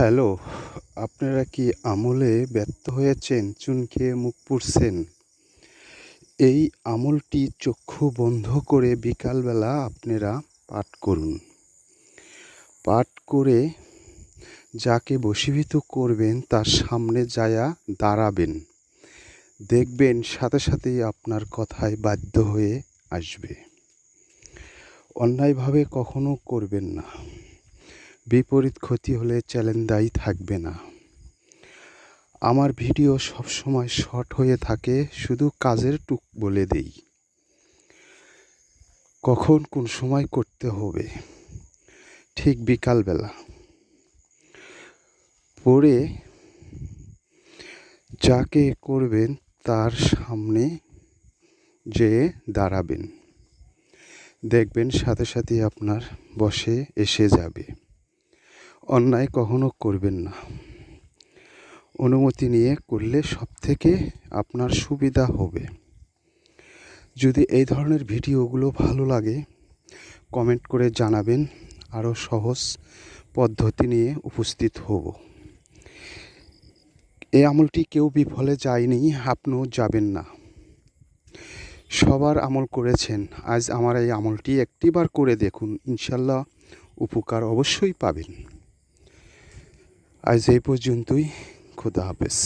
Hello, আপনারা কি আমলে ব্যর্থ হয়েছেন, চুন খেয়ে মুখ পুড়ছেন? এই আমলটি চক্ষু বন্ধ করে বিকালবেলা আপনারা পাঠ করুন। পাঠ করে যাকে বশীভূত করবেন, তার সামনে যায়া দাঁড়াবেন। দেখবেন সাথে সাথেই আপনার কথায় বাধ্য হয়ে আসবে। অন্যায়ভাবে কখনো করবেন না। বিপরীত ক্ষতি হলে চ্যালেঞ্জ দায়ী থাকবে না। আমার ভিডিও সবসময় শর্ট হয়ে থাকে, শুধু কাজের টুক বলে দেই। কখন কোন সময় করতে হবে? ঠিক বিকালবেলা। পরে যাকে করবেন তার সামনে যেয়ে দাঁড়াবেন, দেখবেন সাথে সাথে আপনার বসে এসে যাবে। অন্যায় কখনো করবেন না। অনুমতি নিয়ে করলে সব থেকে আপনার সুবিধা হবে। যদি এই ধরনের ভিডিওগুলো ভালো লাগে, কমেন্ট করে জানাবেন। আরও সহজ পদ্ধতি নিয়ে উপস্থিত হব। এই আমলটি কেউ বিফলে যায়নি, আপনিও যাবেন না। সবার আমল করেছেন। আজ আমার এই আমলটি একটিবার করে দেখুন। ইনশাল্লাহ উপকার অবশ্যই পাবেন। আজ এই পর্যন্তই খুদা হাফেজ।